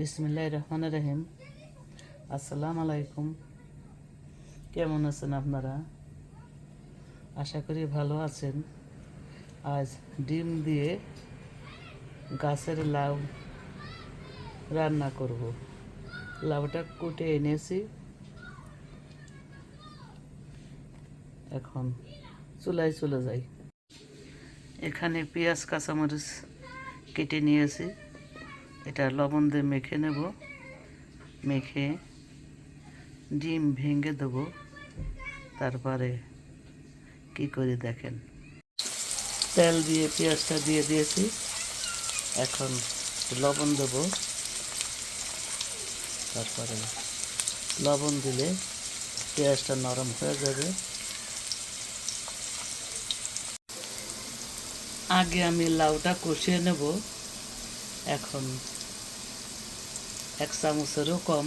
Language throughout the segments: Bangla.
বিসমিল্লাহ রহমান রহিম। আসসালাম আলাইকুম। কেমন আছেন আপনারা? আশা করি ভালো আছেন। আজ ডিম দিয়ে গাছের লাউ রান্না করব। লাউটা কুটে এনেছি। এখন চুলায় চলে যাই। এখানে পেঁয়াজ, কাঁচামরিচ কেটে নিয়েছি। এটা লবণ দিয়ে মেখে নেব। মেখে ডিম ভেঙে দেব। তারপরে কি করে দেখেন। তেল দিয়ে পেঁয়াজটা দিয়ে দিয়েছি। এখন লবণ দেব। তারপরে লবণ দিলে পেঁয়াজটা নরম হয়ে যাবে। আগে আমি লাউটা কষিয়ে নেব। এখন এক চামচেরও কম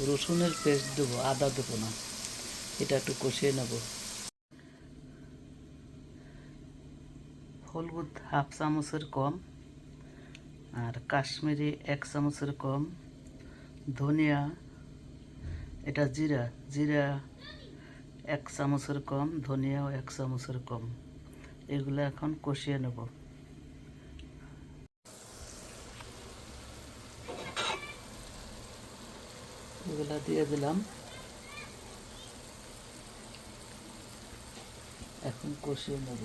রসুনের পেস্ট দেবো, আদা দেবো না। এটা একটু কষিয়ে নেব। হলুদ হাফ চামচের কম আর কাশ্মীরি এক চামচের কম। ধনিয়া, এটা জিরা জিরা এক চামচের কম, ধনিয়াও এক চামচের কম। এগুলো এখন কষিয়ে নেব। এগুলা দিয়ে দিলাম। এখন কষিয়ে নেব।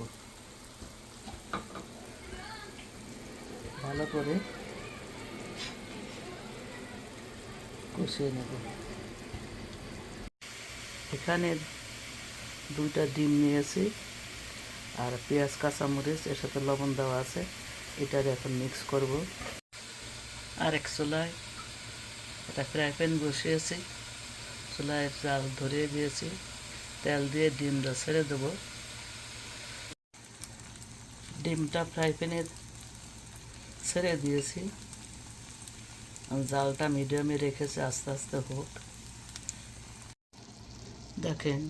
ভালো করে কষিয়ে নেব। এখানে দুইটা ডিম নিয়েছি আর পেঁয়াজ, কাঁচামরিচ, এর সাথে লবণ দেওয়া আছে। এটার এখন মিক্স করব। আর এক চুলায় একটা ফ্রাই প্যান বসিয়েছি, চুলায় জাল ধরিয়ে দিয়েছি, তেল দিয়ে ডিমটা ছেড়ে দেব। ডিমটা ফ্রাই প্যানে ছেড়ে দিয়েছি। জালটা মিডিয়ামে রেখেছি, আস্তে আস্তে হোক। দেখেন,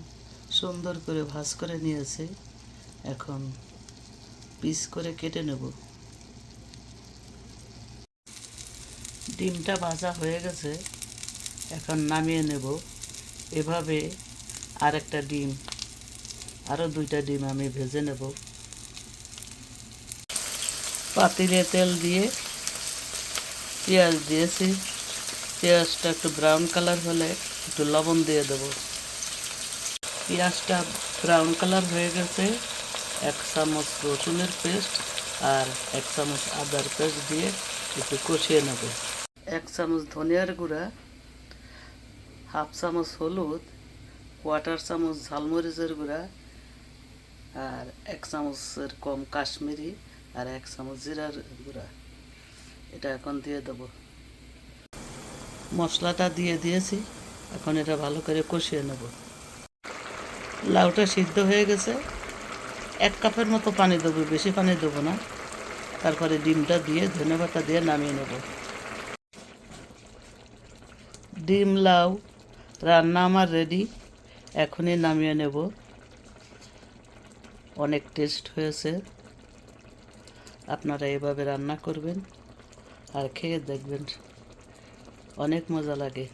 সুন্দর করে ভাজ করে নিয়েছি। এখন পিস করে কেটে নেব। ডিমটা ভাজা হয়ে গেছে, এখন নামিয়ে নেব। এভাবে আর একটা ডিম আরও দুইটা ডিম আমি ভেজে নেব। পাতিলে তেল দিয়ে পেঁয়াজ দিয়েছি। পেঁয়াজটা একটু ব্রাউন কালার হলে একটু লবণ দিয়ে দেবো। পেঁয়াজটা ব্রাউন কালার হয়ে গেছে, এক চামচ রসুনের পেস্ট আর এক চামচ আদার পেস্ট দিয়ে একটু কষিয়ে নেব। এক চামচ ধনিয়ার গুঁড়া, হাফ চামচ হলুদ কোয়াটার চামচ ঝালমরিচের গুঁড়া আর এক চামচের কম কাশ্মীরি আর এক চামচ জিরার গুঁড়া। এটা এখন দিয়ে দেব। মশলাটা দিয়ে দিয়েছি। এখন এটা ভালো করে কষিয়ে নেব। লাউটা সিদ্ধ হয়ে গেছে। এক কাপের মতো পানি দেবো, বেশি পানি দেবো না। তারপরে ডিমটা দিয়ে ধনে পাতা দিয়ে নামিয়ে নেব। ডিম লাউ, রান্না আমার রেডি এখনই নামিয়ে নেব। অনেক টেস্ট হয়েছে। আপনারা এভাবে রান্না করবেন আর খেয়ে দেখবেন। অনেক মজা লাগে।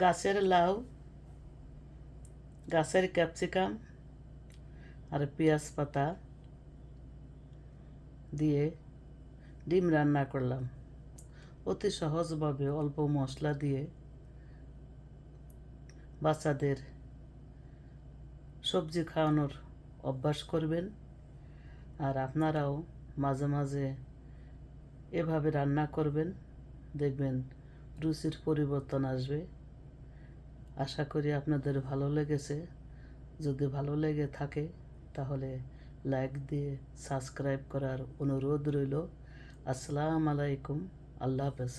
গাছের লাউ, গাছের ক্যাপসিকাম আর পেঁয়াজ পাতা দিয়ে ডিম রান্না করলাম। অতি সহজভাবে অল্প মশলা দিয়ে বাচ্চাদের সবজি খাওয়ানোর অভ্যাস করবেন। আর আপনারাও মাঝে মাঝে এভাবে রান্না করবেন। দেখবেন রুচির পরিবর্তন আসবে। আশা করি আপনাদের ভালো লেগেছে। যদি ভালো লেগে থাকে, তাহলে লাইক দিয়ে সাবস্ক্রাইব করার অনুরোধ রইল। আসসালামু আলাইকুম। আল্লাহ হাফেজ